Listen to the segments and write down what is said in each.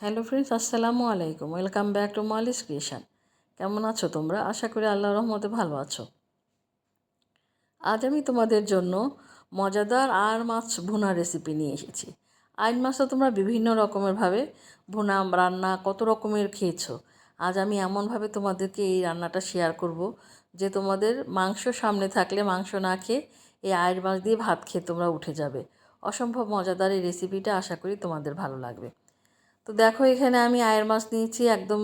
Hello friends, আসসালামু আলাইকুম। Welcome back to Moli's creation. কেমন আছো তোমরা? আশা করি আল্লাহ রহমতে ভালো আছো। আজ আমি তোমাদের জন্য মজাদার আর মাছ ভুনা রেসিপি নিয়ে এসেছি। আইন মাছ তো তোমরা বিভিন্ন রকমেরভাবে ভুনা, রান্না কত রকমের খেয়েছো। আজ আমি এমনভাবে তোমাদেরকে এই রান্নাটা শেয়ার করব যে তোমাদের মাংস সামনে থাকলে মাংস না খেয়ে এই আয়ের মাছ দিয়ে ভাত খেয়ে তোমরা উঠে যাবে। অসম্ভব মজাদার এই রেসিপিটা আশা করি তোমাদের ভালো লাগবে। তো দেখো এখানে আমি আয়ের মাছ নিয়েছি, একদম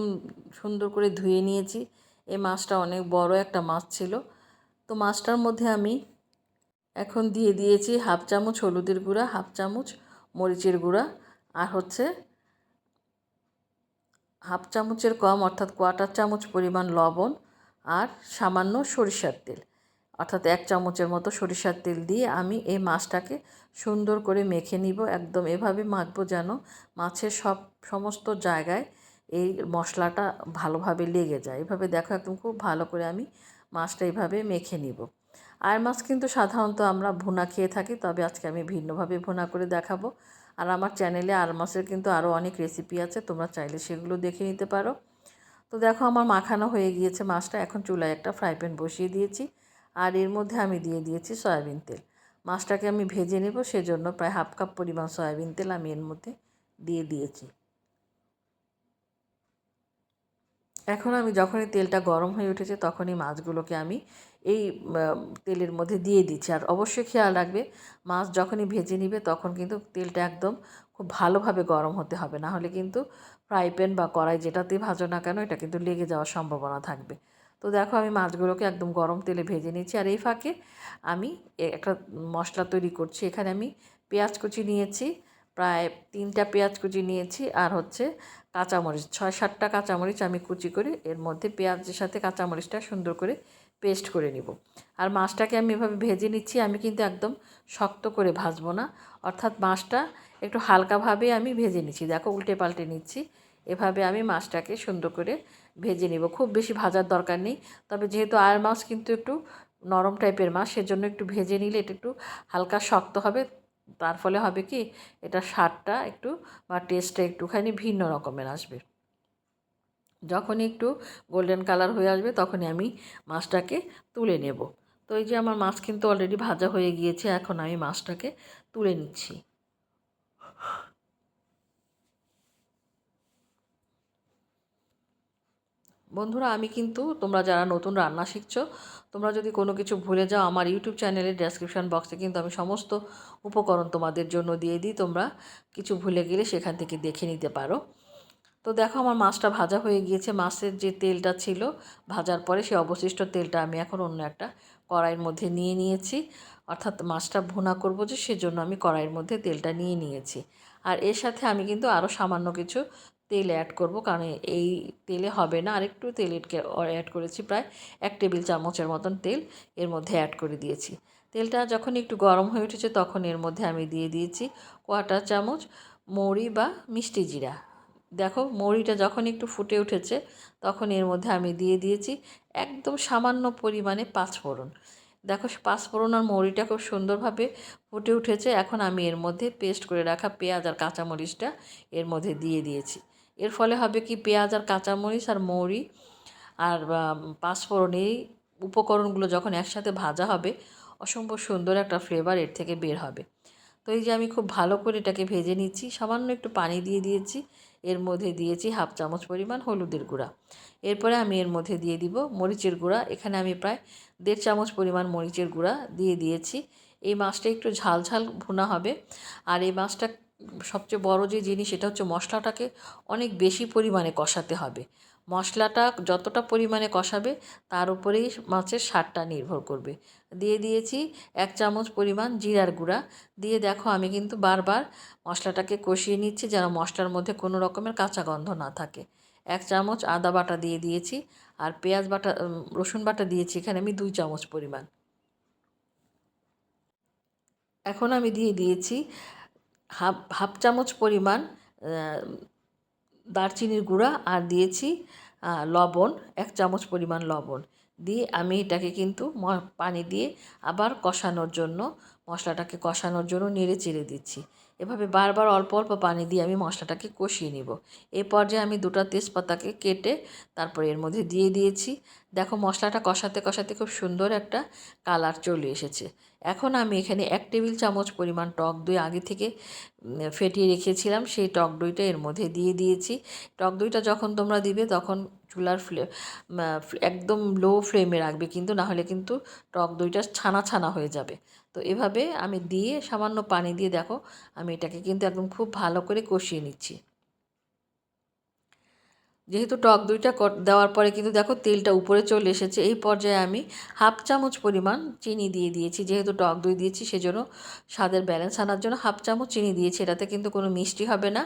সুন্দর করে ধুয়ে নিয়েছি। এই মাছটা অনেক বড় একটা মাছ ছিল। তো মাছটার মধ্যে আমি এখন দিয়ে দিয়েছি হাফ চামচ হলুদের গুঁড়া, হাফ চামচ মরিচের গুঁড়া আর হচ্ছে হাফ চামচের কম অর্থাৎ কোয়াটার চামচ পরিমাণ লবণ আর সামান্য সরিষার তেল। অর্থাৎ এক চামচের মতো সরিষার তেল দিয়ে আমি এই মাছটাকে সুন্দর করে মেখে নিব। একদম এভাবে মাখবো যেন মাছের সব সমস্ত জায়গায় এই মশলাটা ভালোভাবে লেগে যায়। এভাবে দেখো একদম খুব ভালো করে আমি মাছটা এইভাবে মেখে নিব। আর মাছ কিন্তু সাধারণত আমরা ভুনা খেয়ে থাকি, তবে আজকে আমি ভিন্নভাবে ভুনা করে দেখাবো। আর আমার চ্যানেলে আর মাছের কিন্তু আরও অনেক রেসিপি আছে, তোমরা চাইলে সেগুলো দেখে নিতে পারো। তো দেখো আমার মাখানো হয়ে গিয়েছে মাছটা, এখন চুলায় একটা ফ্রাই প্যান বসিয়ে দিয়েছি। আর এর মধ্যে আমি দিয়ে দিয়েছি সয়াবিন তেল। মাছটাকে আমি ভেজে নেব, সেজন্য প্রায় হাফ কাপ পরিমাণ সয়াবিন তেল আমি এর মধ্যে দিয়ে দিয়েছি। এখন আমি যখনই তেলটা গরম হয়ে উঠেছে তখনই মাছগুলোকে আমি এই তেলের মধ্যে দিয়ে দিচ্ছি। আর অবশ্যই খেয়াল রাখবে, মাছ যখনই ভেজে নিবে তখন কিন্তু তেলটা একদম খুব ভালোভাবে গরম হতে হবে। না হলে কিন্তু ফ্রাই প্যান বা কড়াই যেটাতেই ভাজো না কেন, এটা কিন্তু লেগে যাওয়ার সম্ভাবনা থাকবে। তো দেখো আমি মাছগুলোকে একদম গরম তেলে ভেজে নিয়েছি আর এই ফাঁকে আমি একটা মশলা তৈরি করছি। এখানে আমি পেঁয়াজ কুচি নিয়েছি, প্রায় তিনটা পেঁয়াজ কুচি নিয়েছি আর হচ্ছে কাঁচামরিচ, ছয় সাতটা কাঁচামরিচ আমি কুচি করে এর মধ্যে পেঁয়াজের সাথে কাঁচামরিচটা সুন্দর করে পেস্ট করে নিব। আর মাছটাকে আমি এভাবে ভেজে নিচ্ছি, আমি কিন্তু একদম শক্ত করে ভাজবো না। অর্থাৎ মাছটা একটু হালকাভাবে আমি ভেজে নিচ্ছি। দেখো উল্টে পাল্টে নিচ্ছি। এভাবে আমি মাছটাকে সুন্দর করে ভেজে নিব। খুব বেশি ভাজার দরকার নেই। তবে যেহেতু আয়ের মাছ কিন্তু একটু নরম টাইপের মাছ, সেজন্য একটু ভেজে নিলে এটা একটু হালকা শক্ত হবে। তার ফলে হবে কি, এটা স্বাদটা একটু বা টেস্টটা একটুখানি ভিন্ন রকমের আসবে। যখনই একটু গোল্ডেন কালার হয়ে আসবে, তখনই আমি মাছটাকে তুলে নেব। তো এই যে আমার মাছ কিন্তু অলরেডি ভাজা হয়ে গিয়েছে, এখন আমি মাছটাকে তুলে নিচ্ছি। বন্ধুরা, আমি কিন্তু তোমরা যারা নতুন রান্না শিখছো, তোমরা যদি কোনো কিছু ভুলে যাও, আমার ইউটিউব চ্যানেলের ডেসক্রিপশান বক্সে কিন্তু আমি সমস্ত উপকরণ তোমাদের জন্য দিয়ে দিই, তোমরা কিছু ভুলে গেলে সেখান থেকে দেখে নিতে পারো। তো দেখো, আমার মাছটা ভাজা হয়ে গিয়েছে। মাছের যে তেলটা ছিল, ভাজার পরে সেই অবশিষ্ট তেলটা আমি এখন অন্য একটা কড়াইয়ের মধ্যে নিয়ে নিয়েছি। অর্থাৎ মাছটা ভুনা করব যে, সেজন্য আমি কড়াইয়ের মধ্যে তেলটা নিয়ে নিয়েছি। আর এর সাথে আমি কিন্তু আরও সামান্য কিছু তেল অ্যাড করব, কারণ এই তেলে হবে না। আরেকটু তেল অ্যাড করেছি প্রায় এক টেবিল চামচের মতন তেল এর মধ্যে অ্যাড করে দিয়েছি। তেলটা যখন একটু গরম হয়ে উঠেছে তখন এর মধ্যে আমি দিয়ে দিয়েছি কোয়াটার চামচ মৌরি বা মিষ্টি জিরা। দেখো, মৌরিটা যখন একটু ফুটে উঠেছে তখন এর মধ্যে আমি দিয়ে দিয়েছি একদম সামান্য পরিমাণে পাঁচফোড়ন। দেখো, পাঁচফোড়ন আর মৌরিটা খুব সুন্দরভাবে ফুটে উঠেছে। এখন আমি এর মধ্যে পেস্ট করে রাখা পেঁয়াজ আর কাঁচামরিচটা এর মধ্যে দিয়ে দিয়েছি। এর ফলে হবে কি পেঁয়াজ আর কাঁচামরিচ আর মৌরি আর পাঁচফোড়ন এই উপকরণগুলো যখন একসাথে ভাজা হবে, অসম্ভব সুন্দর একটা ফ্লেভার এর থেকে বের হবে। তো এই যে আমি খুব ভালো করে এটাকে ভেজে নিচ্ছি, সামান্য একটু পানি দিয়ে দিয়েছি, এর মধ্যে দিয়েছি হাফ চামচ পরিমাণ হলুদের গুঁড়া। এরপরে আমি এর মধ্যে দিয়ে দিব মরিচের গুঁড়া, এখানে আমি প্রায় দেড় চামচ পরিমাণ মরিচের গুঁড়া দিয়ে দিয়েছি। এই মাছটা একটু ঝাল ঝাল ভুনা হবে, আর এই মাছটা সবচেয়ে বড় যে জিনিস সেটা হচ্ছে মশলাটাকে অনেক বেশি পরিমাণে কষাতে হবে। মশলাটা যতটা পরিমাণে কষাবে তার উপরেই মাছের স্বাদটা নির্ভর করবে। দিয়ে দিয়েছি এক চামচ পরিমাণ জিরার গুঁড়া। দিয়ে দেখো আমি কিন্তু বারবার মশলাটাকে কষিয়ে নিচ্ছি যেন মশলার মধ্যে কোনো রকমের কাঁচা গন্ধ না থাকে। এক চামচ আদা বাটা দিয়ে দিয়েছি আর পেঁয়াজ বাটা রসুন বাটা দিয়েছি এখানে আমি দুই চামচ পরিমাণ। এখন আমি দিয়ে দিয়েছি হাফ হাফ চামচ পরিমাণ দারচিনির গুঁড়া আর দিয়েছি লবণ, এক চামচ পরিমাণ লবণ। দিয়ে আমি এটাকে কিন্তু পানি দিয়ে আবার কষানোর জন্য, মশলাটাকে কষানোর জন্য নেড়ে চেড়ে দিচ্ছি। এভাবে বারবার অল্প অল্প পানি দিয়ে আমি মশলাটাকে কষিয়ে নিব। এই পর্যায়ে আমি দুটো তেজপাতাকে কেটে তারপরে এর মধ্যে দিয়ে দিয়েছি। দেখো মশলাটা কষাতে কষাতে খুব সুন্দর একটা কালার চলে এসেছে। এখন আমি এখানে এক টেবিল চামচ পরিমাণ টক দই আগে থেকে ফেটিয়ে রেখেছিলাম। সেই টক দইটা এর মধ্যে দিয়ে দিয়েছি। টক দইটা যখন তোমরা দিবে তখন চুলার ফ্লে একদম লো ফ্লেমে রাখবে কিন্তু না হলে কিন্তু টক দইটা ছানা ছানা হয়ে যাবে। তো এভাবে আমি দিয়ে সামান্য পানি দিয়ে দেখো, আমি এটাকে কিন্তু একদম খুব ভালো করে কষিয়ে নিচ্ছি। যেহেতু টক দইটা দেওয়ার পরে কিন্তু দেখো তেলটা উপরে চলে এসেছে, এই পর্যায়ে আমি হাফ চামচ পরিমাণ চিনি দিয়ে দিয়েছি, যেহেতু টক দই দিয়েছি সেজন্য স্বাদের ব্যালেন্স আনার জন্য হাফ চামচ চিনি দিয়েছি, এটাতে কিন্তু কোনো মিষ্টি হবে না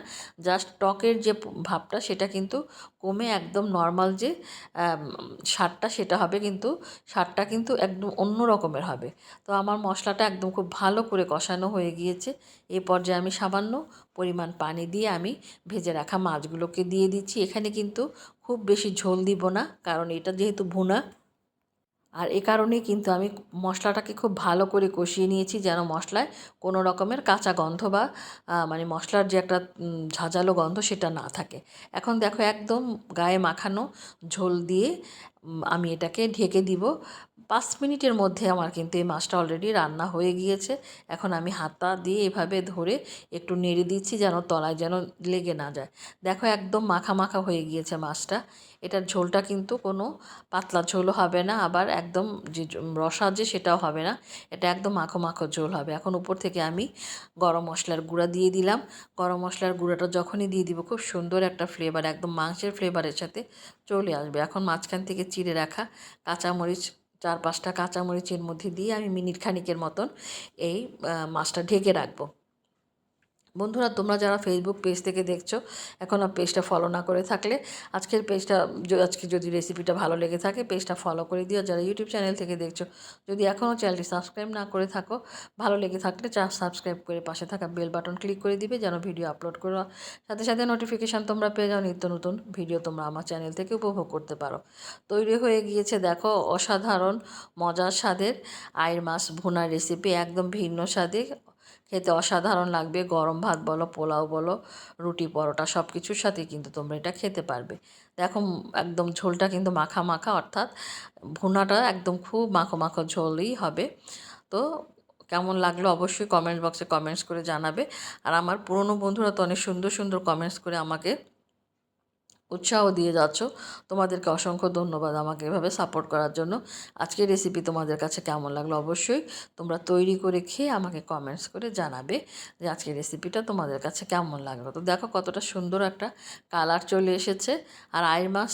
জাস্ট টকের যে ভাবটা সেটা কিন্তু কমে একদম নর্মাল যে স্বাদটা সেটা হবে কিন্তু, স্বাদটা কিন্তু একদম অন্য রকমের হবে। তো আমার মশলাটা একদম খুব ভালো করে কষানো হয়ে গিয়েছে। এ পর্যায়ে আমি সামান্য পরিমাণ পানি দিয়ে আমি ভেজে রাখা মাছগুলোকে দিয়ে দিচ্ছি। এখানে কিন্তু খুব বেশি ঝোল দিব না, কারণ এটা যেহেতু ভুনা আর এ কারণেই কিন্তু আমি মশলাটাকে খুব ভালো করে কষিয়ে নিয়েছি যেন মশলায় কোনো রকমের কাঁচা গন্ধ বা মানে মশলার যে একটা ঝাঁঝালো গন্ধ সেটা না থাকে। এখন দেখো একদম গায়ে মাখানো ঝোল দিয়ে আমি এটাকে ঢেকে দিব। পাঁচ মিনিটের মধ্যে আমার কিন্তু এই মাছটা অলরেডি রান্না হয়ে গিয়েছে। এখন আমি হাতা দিয়ে এভাবে ধরে একটু নেড়ে দিচ্ছি যেন তলায় যেন লেগে না যায়। দেখো একদম মাখা মাখা হয়ে গিয়েছে মাছটা। এটার ঝোলটা কিন্তু কোনো পাতলা ঝোলও হবে না, আবার একদম যে রসা যে সেটাও হবে না। এটা একদম মাখো মাখো ঝোল হবে। এখন উপর থেকে আমি গরম মশলার গুঁড়া দিয়ে দিলাম। গরম মশলার গুঁড়াটা যখনই দিয়ে দিব, খুব সুন্দর একটা ফ্লেভার একদম মাংসের ফ্লেভারের সাথে চলে আসবে। এখন মাঝখান থেকে চিড়ে রাখা কাঁচামরিচ চার পাঁচটা কাঁচামরিচের মধ্যে দিয়ে আমি মিনিট খানিকের মতন এই মাছটা ঢেকে রাখব। বন্ধুরা, তোমরা যারা ফেসবুক পেজ থেকে দেখছ এখনও পেজটা ফলো না করে থাকলে, আজকের পেজটা আজকে যদি রেসিপিটা ভালো লেগে থাকে পেজটা ফলো করে দিও। যারা ইউটিউব চ্যানেল থেকে দেখছ, যদি এখনও চ্যানেলটি সাবস্ক্রাইব না করে থাকো, ভালো লেগে থাকলে চা সাবস্ক্রাইব করে পাশে থাকা বেল বাটন ক্লিক করে দিবে, যেন ভিডিও আপলোড করো সাথে সাথে নোটিফিকেশান তোমরা পেয়ে যাও। নিত্য নতুন ভিডিও তোমরা আমার চ্যানেল থেকে উপভোগ করতে পারো। তৈরি হয়ে গিয়েছে, দেখো, অসাধারণ মজার স্বাদের আয়ের মাছ ভুনার রেসিপি একদম ভিন্ন স্বাদে খেতে অসাধারণ লাগবে। গরম ভাত বলো, পোলাও বলো, রুটি, পরোটা সব কিছুর সাথে কিন্তু তোমরা এটা খেতে পারবে। দেখো একদম ঝোলটা কিন্তু মাখা মাখা, অর্থাৎ ভুনাটা একদম খুব মাখো মাখো ঝোলই হবে। তো কেমন লাগল অবশ্যই কমেন্ট বক্সে কমেন্টস করে জানাবে। আর আমার পুরনো বন্ধুরা তো অনেক সুন্দর সুন্দর কমেন্টস করে আমাকে উৎসাহ দিয়ে যাচ্ছ, তোমাদেরকে অসংখ্য ধন্যবাদ আমাকে এভাবে সাপোর্ট করার জন্য। আজকের রেসিপি তোমাদের কাছে কেমন লাগল অবশ্যই তোমরা তৈরি করে খেয়ে আমাকে কমেন্টস করে জানাবে যে আজকের রেসিপিটা তোমাদের কাছে কেমন লাগল। তো দেখো কতটা সুন্দর একটা কালার চলে এসেছে। আর আয়ের মাছ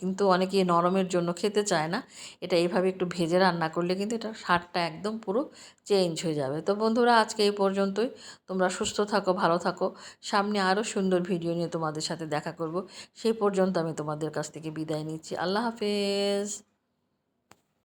কিন্তু অনেকেই নরমের জন্য খেতে চায় না। এটা এইভাবে একটু ভেজে রান্না করলে কিন্তু এটা স্বাদটা একদম পুরো চেঞ্জ হয়ে যাবে। তো বন্ধুরা আজকে এই পর্যন্তই। তোমরা সুস্থ থাকো, ভালো থাকো। সামনে আরও সুন্দর ভিডিও নিয়ে তোমাদের সাথে দেখা করব। সেই পর্যন্ত আমি তোমাদের কাছ থেকে বিদায় নিচ্ছি। আল্লাহ হাফেজ।